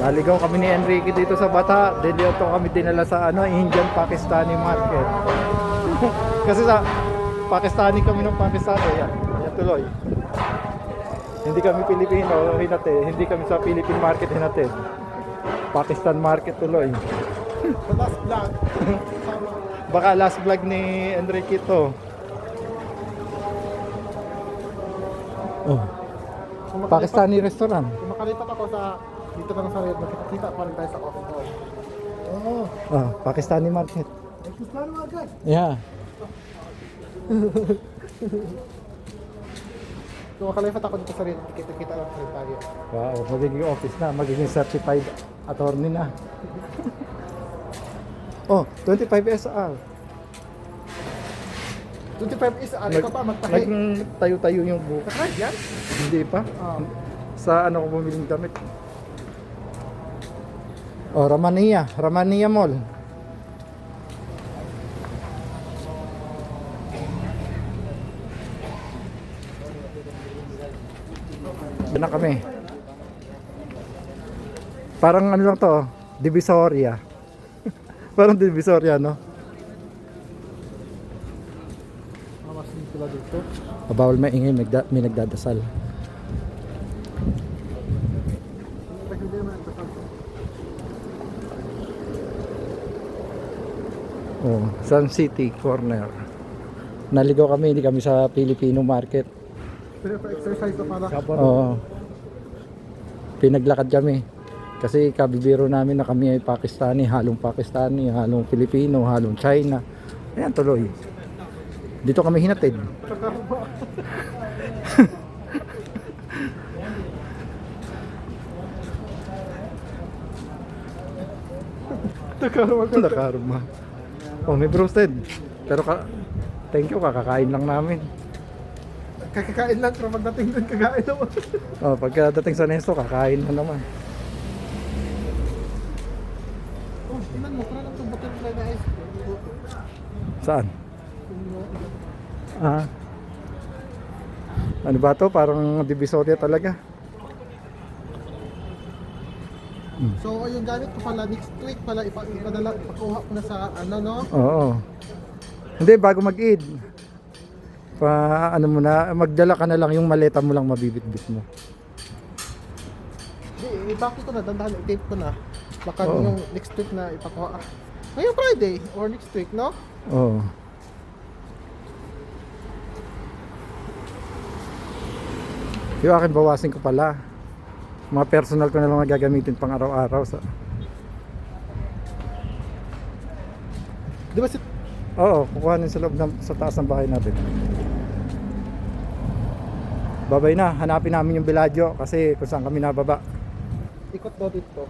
Naligaw kami ni Enrique dito sa Bata. Dito kami dinala sa ano, Indian Pakistani market. Kasi sa Pakistani kami ng Pakistani. Yan, yan tuloy. Hindi kami Pilipino, hinate. Hindi kami sa Philippine market hinate. Pakistan market tuloy. The last vlog. Baka last vlog ni Enrique to. Oh, Pakistani restaurant. kung makalipat ako sa dito lang sa red, makikita pa rin tayo sa coffee hall. Oo. Ah, Pakistani market. Naman agad. Yeah. Kung makalipat ako dito sa red, kita-kita lang rin tayo. Wow, magiging office na, magiging certified attorney na. oh, 25 SR. 25 is, ano ka pa, magtahi. tayo-tayo yung buka. Katry yan? Hindi pa. Oo. Sa ano ko bumiling damit. Oh, Ramania. Ramania Mall. Doon na kami. Parang ano lang to, Divisoria. Parang Divisoria, no? Mamasin sila dito. Ah, Bawal maingay, may nagdadasal. Oh, Sun City Corner. Naligaw kami, hindi kami sa Filipino market. Pero pa para. Oo. Pinaglakad kami. Kasi kabibiro namin na kami ay Pakistani, halong Pakistani, halong Filipino, halong China. Ayan tuloy. Dito kami hinatid. Takarma Nakarma. Oh, may roasted. Pero ka, thank you, kakakain lang namin. Kakakain lang, pero pagdating doon, kakain naman. Oh, pagkadating sa Nesto, kakain na naman. Oh, tingnan mo, parang itong butterfly na ice. Saan? Ah. Ano ba to? Parang divisoria talaga. So, yung gamit ko pala, next week pala, ipa ipadala, ipakuha ko na sa, ano, no? Oo. Hindi, bago mag-eid. Pa, ano mo na, magdala ka na lang yung maleta mo lang mabibitbit mo. Hindi, ibaki ko na, dandahan, i-tape ko na. Baka Oo. yung next week na ipakuha. Ngayong Friday, or next week, no? Oo. Yung akin bawasin ko pala. Mga personal ko na lang nagagamitin pang araw-araw sa Di ba si... Oo, kukuhanin sa loob ng, sa taas ng bahay natin. Babay na, hanapin namin yung Bellagio kasi kung saan kami nababa. Ikot daw dito.